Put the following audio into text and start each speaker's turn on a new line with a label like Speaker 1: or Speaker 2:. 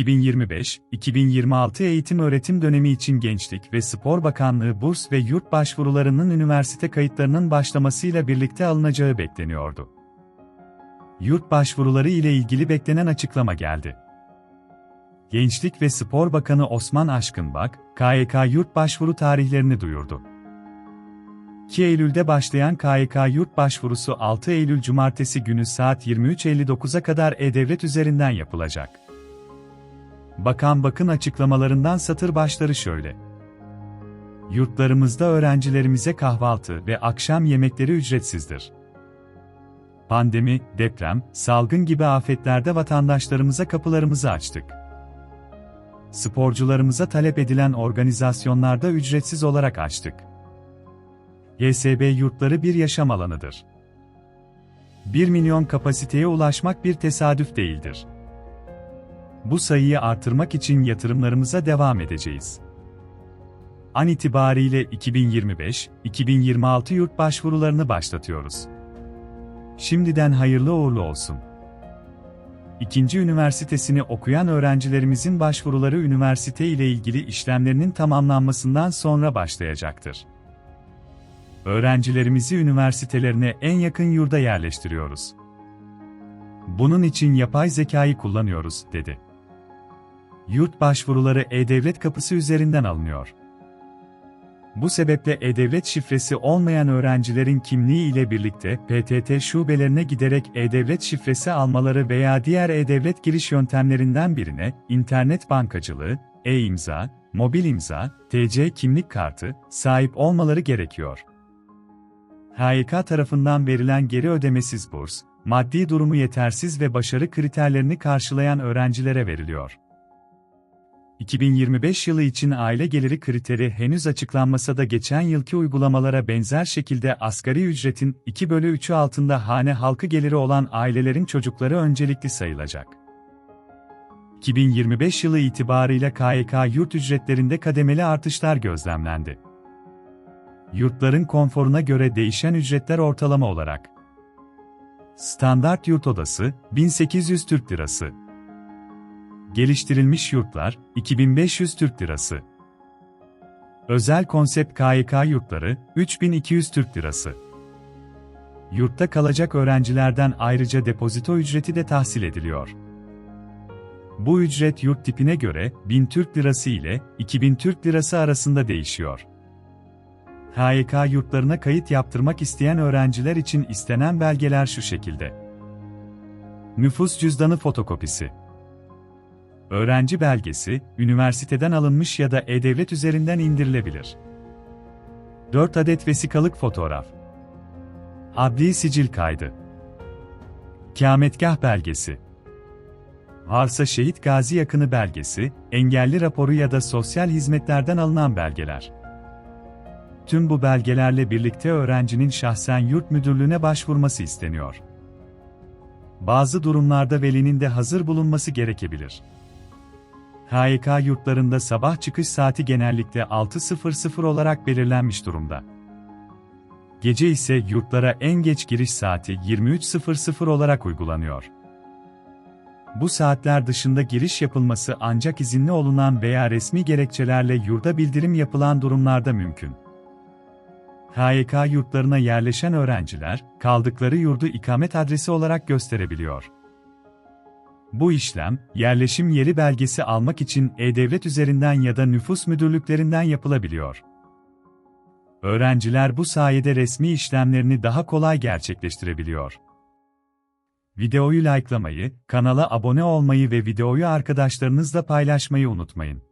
Speaker 1: 2025-2026 eğitim öğretim dönemi için Gençlik ve Spor Bakanlığı burs ve yurt başvurularının üniversite kayıtlarının başlamasıyla birlikte alınacağı bekleniyordu. Yurt başvuruları ile ilgili beklenen açıklama geldi. Gençlik ve Spor Bakanı Osman Aşkınbak, KYK yurt başvuru tarihlerini duyurdu. 2 Eylül'de başlayan KYK yurt başvurusu 6 Eylül Cumartesi günü saat 23.59'a kadar E-Devlet üzerinden yapılacak. Bakan Bakın açıklamalarından satır başları şöyle. Yurtlarımızda öğrencilerimize kahvaltı ve akşam yemekleri ücretsizdir. Pandemi, deprem, salgın gibi afetlerde vatandaşlarımıza kapılarımızı açtık. Sporcularımıza talep edilen organizasyonlarda ücretsiz olarak açtık. YSB yurtları bir yaşam alanıdır. 1 milyon kapasiteye ulaşmak bir tesadüf değildir. Bu sayıyı artırmak için yatırımlarımıza devam edeceğiz. An itibariyle 2025-2026 yurt başvurularını başlatıyoruz. Şimdiden hayırlı uğurlu olsun. İkinci üniversitesini okuyan öğrencilerimizin başvuruları üniversite ile ilgili işlemlerinin tamamlanmasından sonra başlayacaktır. Öğrencilerimizi üniversitelerine en yakın yurda yerleştiriyoruz. Bunun için yapay zekayı kullanıyoruz, dedi. Yurt başvuruları E-Devlet kapısı üzerinden alınıyor. Bu sebeple E-Devlet şifresi olmayan öğrencilerin kimliği ile birlikte PTT şubelerine giderek E-Devlet şifresi almaları veya diğer E-Devlet giriş yöntemlerinden birine, internet bankacılığı, e-imza, mobil imza, TC kimlik kartı sahip olmaları gerekiyor. HYK tarafından verilen geri ödemesiz burs, maddi durumu yetersiz ve başarı kriterlerini karşılayan öğrencilere veriliyor. 2025 yılı için aile geliri kriteri henüz açıklanmasa da geçen yılki uygulamalara benzer şekilde asgari ücretin 2 bölü 3'ü altında hane halkı geliri olan ailelerin çocukları öncelikli sayılacak. 2025 yılı itibarıyla KYK yurt ücretlerinde kademeli artışlar gözlemlendi. Yurtların konforuna göre değişen ücretler ortalama olarak. Standart yurt odası 1800 Türk Lirası. Geliştirilmiş yurtlar 2500 Türk Lirası. Özel konsept KYK yurtları 3200 Türk Lirası. Yurtta kalacak öğrencilerden ayrıca depozito ücreti de tahsil ediliyor. Bu ücret yurt tipine göre 1000 Türk Lirası ile 2000 Türk Lirası arasında değişiyor. KYK yurtlarına kayıt yaptırmak isteyen öğrenciler için istenen belgeler şu şekilde. Nüfus cüzdanı fotokopisi. Öğrenci belgesi, üniversiteden alınmış ya da e-devlet üzerinden indirilebilir. 4 adet vesikalık fotoğraf. Adli sicil kaydı. Kâmetgah belgesi. Varsa şehit gazi yakını belgesi, engelli raporu ya da sosyal hizmetlerden alınan belgeler. Tüm bu belgelerle birlikte öğrencinin şahsen yurt müdürlüğüne başvurması isteniyor. Bazı durumlarda velinin de hazır bulunması gerekebilir. KYK yurtlarında sabah çıkış saati genellikle 6.00 olarak belirlenmiş durumda. Gece ise yurtlara en geç giriş saati 23.00 olarak uygulanıyor. Bu saatler dışında giriş yapılması ancak izinli olunan veya resmi gerekçelerle yurda bildirim yapılan durumlarda mümkün. KYK yurtlarına yerleşen öğrenciler, kaldıkları yurdu ikamet adresi olarak gösterebiliyor. Bu işlem, yerleşim yeri belgesi almak için E-Devlet üzerinden ya da nüfus müdürlüklerinden yapılabiliyor. Öğrenciler bu sayede resmi işlemlerini daha kolay gerçekleştirebiliyor. Videoyu likelamayı, kanala abone olmayı ve videoyu arkadaşlarınızla paylaşmayı unutmayın.